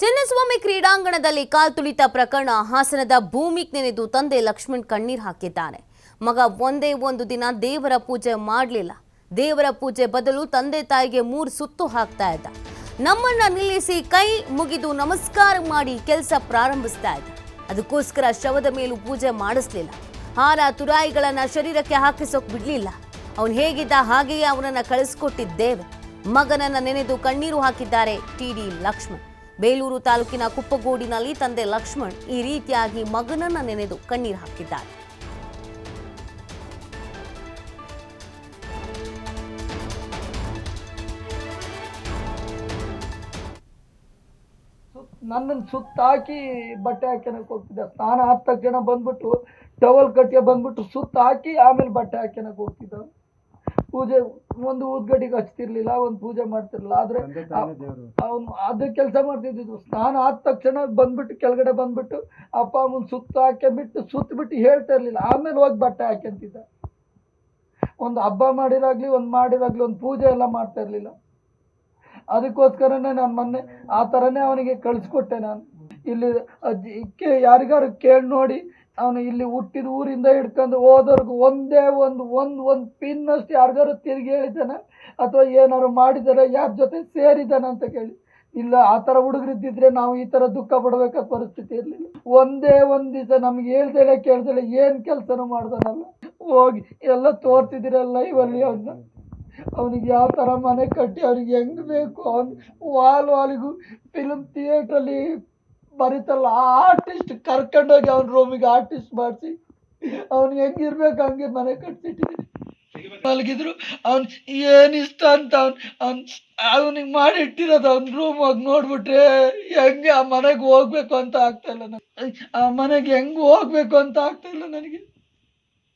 ಚಿನ್ನಸ್ವಾಮಿ ಕ್ರೀಡಾಂಗಣದಲ್ಲಿ ಕಾಲ್ತುಳಿತ ಪ್ರಕರಣ ಹಾಸನದ ಭೂಮಿಗೆ ನೆನೆದು ತಂದೆ ಲಕ್ಷ್ಮಣ್ ಕಣ್ಣೀರ್ ಹಾಕಿದ್ದಾನೆ. ಮಗ ಒಂದೇ ಒಂದು ದಿನ ದೇವರ ಪೂಜೆ ಮಾಡಲಿಲ್ಲ. ದೇವರ ಪೂಜೆ ಬದಲು ತಂದೆ ತಾಯಿಗೆ ಮೂರು ಸುತ್ತು ಹಾಕ್ತಾ ಇದ್ದ. ನಮ್ಮನ್ನ ನಿಲ್ಲಿಸಿ ಕೈ ಮುಗಿದು ನಮಸ್ಕಾರ ಮಾಡಿ ಕೆಲಸ ಪ್ರಾರಂಭಿಸ್ತಾ ಇದ್ದ. ಅದಕ್ಕೋಸ್ಕರ ಶವದ ಮೇಲೂ ಪೂಜೆ ಮಾಡಿಸ್ಲಿಲ್ಲ. ಹಾರ ತುರಾಯಿಗಳನ್ನ ಶರೀರಕ್ಕೆ ಹಾಕಿಸೋಕ್ ಬಿಡ್ಲಿಲ್ಲ. ಅವನು ಹೇಗಿದ್ದ ಹಾಗೆಯೇ ಅವನನ್ನ ಕಳಿಸ್ಕೊಟ್ಟಿದ್ದೇವೆ. ಮಗನನ್ನ ನೆನೆದು ಕಣ್ಣೀರು ಹಾಕಿದ್ದಾರೆ ಟಿಡಿ ಲಕ್ಷ್ಮಣ್. ಬೇಲೂರು ತಾಲೂಕಿನ ಕುಪ್ಪಗೋಡಿನಲ್ಲಿ ತಂದೆ ಲಕ್ಷ್ಮಣ್ ಈ ರೀತಿಯಾಗಿ ಮಗನನ್ನ ನೆನೆದು ಕಣ್ಣೀರು ಹಾಕಿದ್ದಾರೆ. ನನ್ನನ್ನು ಸುತ್ತಾಕಿ ಬಟ್ಟೆ ಹಾಕ್ಯನಕ್ಕೆ ಹೋಗ್ತಿದ್ದೆ. ಸ್ನಾನ ಆದ ತಕ್ಷಣ ಬಂದ್ಬಿಟ್ಟು, ಟವಲ್ ಕಟ್ಟಿಗೆ ಬಂದ್ಬಿಟ್ಟು ಸುತ್ತ ಹಾಕಿ ಆಮೇಲೆ ಬಟ್ಟೆ ಹಾಕ್ಯನಕ್ಕೆ ಹೋಗ್ತಿದ್ದ. ಪೂಜೆ ಒಂದು ಊದ್ಗಡಿಗೆ ಹಚ್ತಿರ್ಲಿಲ್ಲ ಒಂದು ಪೂಜೆ ಮಾಡ್ತಿರ್ಲಿಲ್ಲ. ಆದ್ರೆ ಅವನು ಅದೇ ಕೆಲಸ ಮಾಡ್ತಿದ್ದು ಸ್ನಾನ ಆದ ತಕ್ಷಣ ಬಂದ್ಬಿಟ್ಟು ಕೆಳಗಡೆ ಬಂದ್ಬಿಟ್ಟು ಅಪ್ಪ ಅಮ್ಮನ ಸುತ್ತ ಹಾಕೊಂಡ್ಬಿಟ್ಟು ಸುತ್ತ ಬಿಟ್ಟು ಹೇಳ್ತಾ ಇರ್ಲಿಲ್ಲ. ಆಮೇಲೆ ಹೋಗಿ ಬಟ್ಟೆ ಹಾಕೊಂತಿದ್ದ ಒಂದು ಹಬ್ಬ ಮಾಡಿರಾಗ್ಲಿ ಒಂದು ಮಾಡಿರಾಗ್ಲಿ ಒಂದು ಪೂಜೆ ಎಲ್ಲ ಮಾಡ್ತಾ ಇರ್ಲಿಲ್ಲ. ಅದಕ್ಕೋಸ್ಕರನೇ ನಾನು ಮೊನ್ನೆ ಆ ಥರನೇ ಅವನಿಗೆ ಕಳಿಸ್ಕೊಟ್ಟೆ ನಾನು. ಇಲ್ಲಿ ಅಜ್ಜಿ ಕೇ ಯಾರಿಗಾರು ಕೇಳಿ ನೋಡಿ ಅವನು ಇಲ್ಲಿ ಹುಟ್ಟಿದ ಊರಿಂದ ಹಿಡ್ಕೊಂಡು ಹೋದವ್ರಿಗೆ ಒಂದೇ ಒಂದು ಒಂದು ಒಂದು ಪಿನ್ನಷ್ಟು ಯಾರಿಗಾರು ತಿರುಗಿ ಹೇಳಿದ್ದಾನೆ? ಅಥವಾ ಏನಾದ್ರು ಮಾಡಿದಾರೆ ಯಾರ ಜೊತೆ ಸೇರಿದ್ದಾನ ಅಂತ ಕೇಳಿ. ಇಲ್ಲ, ಆ ಥರ ಹುಡುಗರಿದ್ದಿದ್ರೆ ನಾವು ಈ ಥರ ದುಃಖ ಪಡಬೇಕಾದ ಪರಿಸ್ಥಿತಿ ಇರಲಿಲ್ಲ. ಒಂದೇ ಒಂದು ದಿವಸ ನಮ್ಗೆ ಹೇಳ್ದೇಳೆ ಕೇಳ್ದೇಳೆ ಏನು ಕೆಲಸನೂ ಮಾಡ್ದಾನಲ್ಲ. ಹೋಗಿ ಎಲ್ಲ ತೋರ್ತಿದ್ದೀರಲ್ಲ ಲೈವಲ್ಲಿ ಅವನ್ನ ಅವನಿಗೆ ಯಾವ ಥರ ಮನೆ ಕಟ್ಟಿ ಅವ್ರಿಗೆ ಹೆಂಗೆ ಬೇಕು? ಅವ್ನು ವಾಲ್ ವಾಲಿಗೂ ಫಿಲ್ಮ್ ಥಿಯೇಟ್ರಲ್ಲಿ ಬರೀತಲ್ಲ ಆರ್ಟಿಸ್ಟ್ ಕರ್ಕೊಂಡೋಗಿ ಅವ್ನ ರೂಮಿಗೆ ಆರ್ಟಿಸ್ಟ್ ಮಾಡಿಸಿ ಅವ್ನಿಗೆ ಹೆಂಗಿರ್ಬೇಕು ಹಂಗೆ ಮನೆ ಕಟ್ಸಿಟ್ಟಿದ್ದೀನಿ ಮಲಗಿದ್ರು, ಅವ್ನು ಏನು ಇಷ್ಟ ಅಂತ ಅವ್ನು ಅವ್ನು, ಅವನಿಗೆ ಮಾಡಿ ಇಟ್ಟಿರೋದು ಅವ್ನ ರೂಮ್ ಹೋಗಿ ನೋಡ್ಬಿಟ್ರೆ ಹೆಂಗೆ ಆ ಮನೆಗೆ ಹೋಗ್ಬೇಕು ಅಂತ ಆಗ್ತಾ ಇಲ್ಲ ನನಗೆ ಆ ಮನೆಗೆ ಹೆಂಗೆ ಹೋಗ್ಬೇಕು ಅಂತ ಆಗ್ತಾ ಇಲ್ಲ ನನಗೆ.